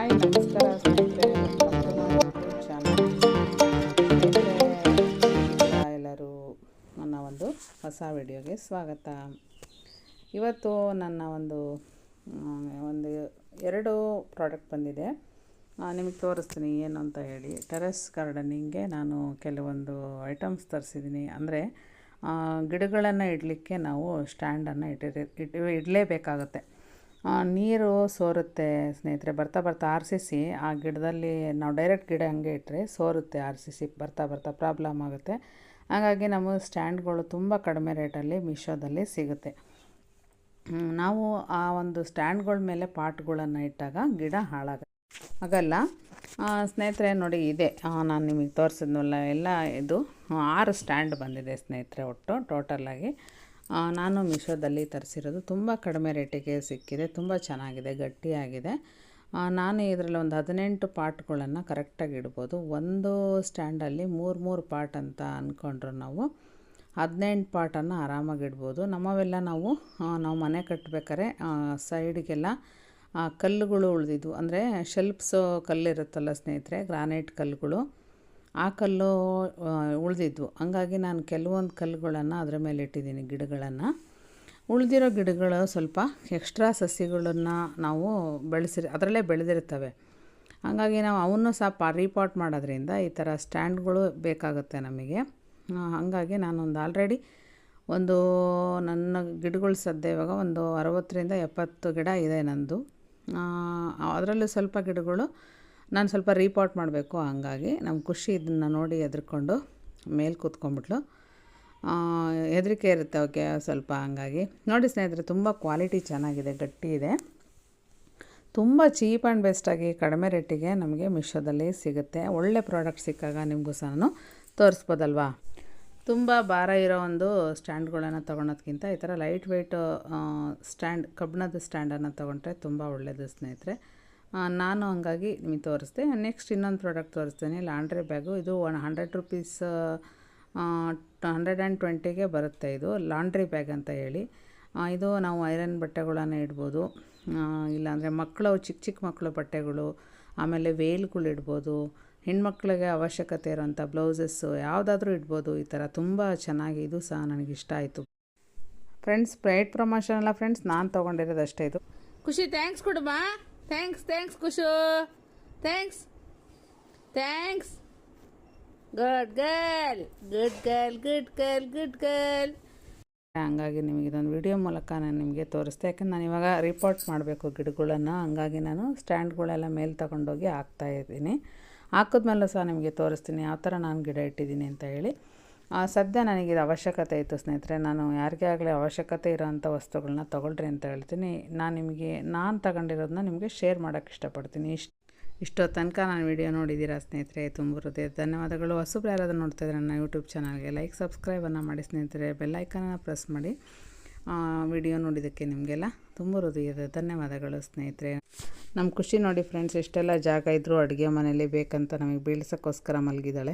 Hi ನಮಸ್ಕಾರ ಎಲ್ಲರೂ ನನ್ನ ಒಂದು ಹೊಸ ವಿಡಿಯೋಗೆ ಸ್ವಾಗತ. ಇವತ್ತು ನನ್ನ ಒಂದು ಒಂದು ಎರಡು ಪ್ರಾಡಕ್ಟ್ ಬಂದಿದೆ. ನಿಮಗೆ ತೋರಿಸ್ತೀನಿ ಏನು ಅಂತ ಹೇಳಿ. ಟೆರೆಸ್ ಗಾರ್ಡನಿಂಗ್ಗೆ ನಾನು ಕೆಲವೊಂದು ಐಟಮ್ಸ್ ತರಿಸಿದ್ದೀನಿ. ಅಂದರೆ ಗಿಡಗಳನ್ನು ಇಡಲಿಕ್ಕೆ ನಾವು ಸ್ಟ್ಯಾಂಡನ್ನು ಇಟ್ಟಿರಿ ಇಟ್ಟು ಇಡಲೇಬೇಕಾಗುತ್ತೆ. ನೀರು ಸೋರುತ್ತೆ ಸ್ನೇಹಿತರೆ, ಬರ್ತಾ ಬರ್ತಾ ಆರ್ ಸಿ ಸಿ ಆ ಗಿಡದಲ್ಲಿ ನಾವು ಡೈರೆಕ್ಟ್ ಗಿಡ ಹಂಗೆ ಇಟ್ಟರೆ ಸೋರುತ್ತೆ ಆರ್ ಸಿ ಸಿ ಬರ್ತಾ ಬರ್ತಾ ಪ್ರಾಬ್ಲಮ್ ಆಗುತ್ತೆ. ಹಾಗಾಗಿ ನಮ್ಮ ಸ್ಟ್ಯಾಂಡ್ಗಳು ತುಂಬ ಕಡಿಮೆ ರೇಟಲ್ಲಿ ಮೀಶೋದಲ್ಲಿ ಸಿಗುತ್ತೆ. ನಾವು ಆ ಒಂದು ಸ್ಟ್ಯಾಂಡ್ಗಳ ಮೇಲೆ ಪಾಟ್ಗಳನ್ನು ಇಟ್ಟಾಗ ಗಿಡ ಹಾಳಾಗ, ಆಗಲ್ಲ. ಸ್ನೇಹಿತರೆ, ನೋಡಿ ಇದೆ. ನಾನು ನಿಮಗೆ ತೋರಿಸಿದ್ನಲ್ಲ, ಎಲ್ಲ ಇದು, ಆರು ಸ್ಟ್ಯಾಂಡ್ ಬಂದಿದೆ ಸ್ನೇಹಿತರೆ, ಒಟ್ಟು ಟೋಟಲಾಗಿ ನಾನು ಮೀಶೋದಲ್ಲಿ ತರಿಸಿರೋದು ತುಂಬ ಕಡಿಮೆ ರೇಟಿಗೆ ಸಿಕ್ಕಿದೆ, ತುಂಬ ಚೆನ್ನಾಗಿದೆ, ಗಟ್ಟಿಯಾಗಿದೆ. ನಾನು ಇದರಲ್ಲಿ ಒಂದು ಹದಿನೆಂಟು ಪಾರ್ಟ್ಗಳನ್ನು ಕರೆಕ್ಟಾಗಿ ಇಡ್ಬೋದು. ಒಂದು ಸ್ಟ್ಯಾಂಡಲ್ಲಿ ಮೂರು ಮೂರು ಪಾರ್ಟ್ ಅಂತ ಅಂದ್ಕೊಂಡ್ರು ನಾವು, ಹದಿನೆಂಟು ಪಾರ್ಟನ್ನು ಆರಾಮಾಗಿ ಇಡ್ಬೋದು. ನಮ್ಮವೆಲ್ಲ ನಾವು ನಾವು ಮನೆ ಕಟ್ಟಬೇಕಾರೆ ಸೈಡ್ಗೆಲ್ಲ ಕಲ್ಲುಗಳು ಉಳಿದಿದ್ವು. ಅಂದರೆ ಶೆಲ್ಪ್ಸು ಕಲ್ಲಿರುತ್ತಲ್ಲ ಸ್ನೇಹಿತರೆ ಗ್ರಾನೈಟ್ ಕಲ್ಲುಗಳು. ಆ ಕಲ್ಲು ಉಳಿದಿದ್ವು. ಹಂಗಾಗಿ ನಾನು ಕೆಲವೊಂದು ಕಲ್ಲುಗಳನ್ನು ಅದರ ಮೇಲೆ ಇಟ್ಟಿದ್ದೀನಿ, ಗಿಡಗಳನ್ನು. ಉಳಿದಿರೋ ಗಿಡಗಳು ಸ್ವಲ್ಪ ಎಕ್ಸ್ಟ್ರಾ ಸಸಿಗಳನ್ನು ನಾವು ಬೆಳೆಸಿರಿ, ಅದರಲ್ಲೇ ಬೆಳೆದಿರ್ತವೆ ಹಾಗಾಗಿ ನಾವು ಅವನ್ನು ಸಹ ಪಾ ರೀಪಾಟ್ ಮಾಡೋದ್ರಿಂದ ಈ ಥರ ಸ್ಟ್ಯಾಂಡ್ಗಳು ಬೇಕಾಗುತ್ತೆ ನಮಗೆ. ಹಾಗಾಗಿ ನಾನೊಂದು ಆಲ್ರೆಡಿ ಒಂದು ನನ್ನ ಗಿಡಗಳು ಸದ್ಯ ಇವಾಗ ಒಂದು ಅರವತ್ತರಿಂದ ಎಪ್ಪತ್ತು ಗಿಡ ಇದೆ ನಂದು. ಅದರಲ್ಲೂ ಸ್ವಲ್ಪ ಗಿಡಗಳು ನಾನು ಸ್ವಲ್ಪ ರೀಪಾಟ್ ಮಾಡಬೇಕು, ಹಂಗಾಗಿ. ನಮ್ಮ ಖುಷಿ ಇದನ್ನು ನೋಡಿ ಎದ್ರುಕೊಂಡು ಮೇಲೆ ಕೂತ್ಕೊಂಡ್ಬಿಟ್ಲು. ಹೆದರಿಕೆ ಇರುತ್ತೆ ಅವಕ್ಕೆ ಸ್ವಲ್ಪ ಹಂಗಾಗಿ. ನೋಡಿ ಸ್ನೇಹಿತರೆ, ತುಂಬ ಕ್ವಾಲಿಟಿ ಚೆನ್ನಾಗಿದೆ, ಗಟ್ಟಿ ಇದೆ. ತುಂಬ ಚೀಪ್ ಆ್ಯಂಡ್ ಬೆಸ್ಟಾಗಿ ಕಡಿಮೆ ರೇಟಿಗೆ ನಮಗೆ ಮಿಶೋದಲ್ಲಿ ಸಿಗುತ್ತೆ. ಒಳ್ಳೆ ಪ್ರಾಡಕ್ಟ್ ಸಿಕ್ಕಾಗ ನಿಮಗೂ ಸಹ ತೋರಿಸ್ಬೋದಲ್ವಾ? ತುಂಬ ಭಾರ ಇರೋ ಒಂದು ಸ್ಟ್ಯಾಂಡ್ಗಳನ್ನು ತೊಗೊಳೋದ್ಕಿಂತ ಈ ಥರ ಲೈಟ್ ವೆಯ್ಟು ಸ್ಟ್ಯಾಂಡ್ ಕಬ್ಬಿಣದ ಸ್ಟ್ಯಾಂಡನ್ನು ತೊಗೊಂಡ್ರೆ ತುಂಬ ಒಳ್ಳೆಯದು ಸ್ನೇಹಿತರೆ. ನಾನು ಹಂಗಾಗಿ ನಿಮಗೆ ತೋರಿಸ್ದೆ. ನೆಕ್ಸ್ಟ್ ಇನ್ನೊಂದು ಪ್ರಾಡಕ್ಟ್ ತೋರಿಸ್ತೇನೆ ಲಾಂಡ್ರಿ ಬ್ಯಾಗು ಇದು one hundred rupees hundred and ಟ್ವೆಂಟಿಗೆ ಬರುತ್ತೆ ಇದು. ಲಾಂಡ್ರಿ ಬ್ಯಾಗ್ ಅಂತ ಹೇಳಿ. ಇದು ನಾವು ಐರನ್ ಬಟ್ಟೆಗಳನ್ನು ಇಡ್ಬೋದು. ಇಲ್ಲಾಂದರೆ ಮಕ್ಕಳು, ಚಿಕ್ಕ ಚಿಕ್ಕ ಮಕ್ಕಳು ಬಟ್ಟೆಗಳು, ಆಮೇಲೆ ವೇಲ್ಗಳು ಇಡ್ಬೋದು. ಹೆಣ್ಮಕ್ಳಿಗೆ ಅವಶ್ಯಕತೆ ಇರೋಂಥ ಬ್ಲೌಸಸ್ಸು ಯಾವುದಾದ್ರೂ ಇಡ್ಬೋದು. ಈ ಥರ ತುಂಬ ಚೆನ್ನಾಗಿ ಇದು ಸಹ ನನಗೆ ಇಷ್ಟ ಆಯಿತು. ಫ್ರೆಂಡ್ಸ್ ಪ್ರೈಡ್ ಪ್ರಮೋಷನ್ ಅಲ್ಲ ಫ್ರೆಂಡ್ಸ್ ನಾನು ತೊಗೊಂಡಿರೋದು ಅಷ್ಟೇ ಇದು. ಖುಷಿ ಥ್ಯಾಂಕ್ಸ್ ಕೊಡಮ್ಮ thanks thanks ಖುಷು thanks thanks good girl good girl good girl good girl ಹಂಗಾಗಿ ನಿಮಗೆ ಇದೊಂದು ವಿಡಿಯೋ ಮೂಲಕ ನಾನು ನಿಮಗೆ ತೋರಿಸ್ದೆ. ಯಾಕಂದ್ರೆ ನಾನು ಇವಾಗ ರಿಪೋರ್ಟ್ ಮಾಡಬೇಕು ಗಿಡಗಳನ್ನು. ಹಂಗಾಗಿ ನಾನು ಸ್ಟ್ಯಾಂಡ್ಗಳೆಲ್ಲ ಮೇಲೆ ತಗೊಂಡೋಗಿ ಹಾಕ್ತಾ ಇದ್ದೀನಿ. ಹಾಕಿದ್ಮೇಲೂ ಸಹ ನಿಮಗೆ ತೋರಿಸ್ತೀನಿ. ಯಾವ ಥರ ನಾನು ಗಿಡ ಇಟ್ಟಿದ್ದೀನಿ ಅಂತ ಹೇಳಿ. ಸದ್ಯ ನನಗೆ ಇದು ಅವಶ್ಯಕತೆ ಇತ್ತು ಸ್ನೇಹಿತರೆ. ನಾನು ಯಾರಿಗೇ ಆಗಲಿ ಅವಶ್ಯಕತೆ ಇರೋಂಥ ವಸ್ತುಗಳನ್ನ ತೊಗೊಳ್ರಿ ಅಂತ ಹೇಳ್ತೀನಿ. ನಾನು ನಿಮಗೆ, ನಾನು ತಗೊಂಡಿರೋದನ್ನ ನಿಮಗೆ ಶೇರ್ ಮಾಡೋಕ್ಕೆ ಇಷ್ಟಪಡ್ತೀನಿ. ಇಷ್ಟು ಇಷ್ಟೋ ತನಕ ನಾನು ವಿಡಿಯೋ ನೋಡಿದ್ದೀರಾ ಸ್ನೇಹಿತರೆ? ತುಂಬ ಹೃದಯ ಧನ್ಯವಾದಗಳು. ಹೊಸಬ್ರು ಯಾರಾದರೂ ನೋಡ್ತಾ ಇದ್ದಾರೆ ನನ್ನ ಯೂಟ್ಯೂಬ್ ಚಾನಲ್ಗೆ ಲೈಕ್ ಸಬ್ಸ್ಕ್ರೈಬನ್ನು ಮಾಡಿ ಸ್ನೇಹಿತರೆ. ಬೆಲ್ಲೈಕನನ್ನು ಪ್ರೆಸ್ ಮಾಡಿ. ವಿಡಿಯೋ ನೋಡಿದ್ದಕ್ಕೆ ನಿಮಗೆಲ್ಲ ತುಂಬ ಹೃದಯದ ಧನ್ಯವಾದಗಳು ಸ್ನೇಹಿತರೆ. ನಮ್ಮ ಖುಷಿ ನೋಡಿ ಫ್ರೆಂಡ್ಸ್ ಎಷ್ಟೆಲ್ಲ ಜಾಗ ಇದ್ದರೂ ಅಡುಗೆ ಮನೇಲಿ ಬೇಕಂತ ನಮಗೆ ಬೀಳ್ಸೋಕ್ಕೋಸ್ಕರ ಮಲಗಿದ್ದಾಳೆ.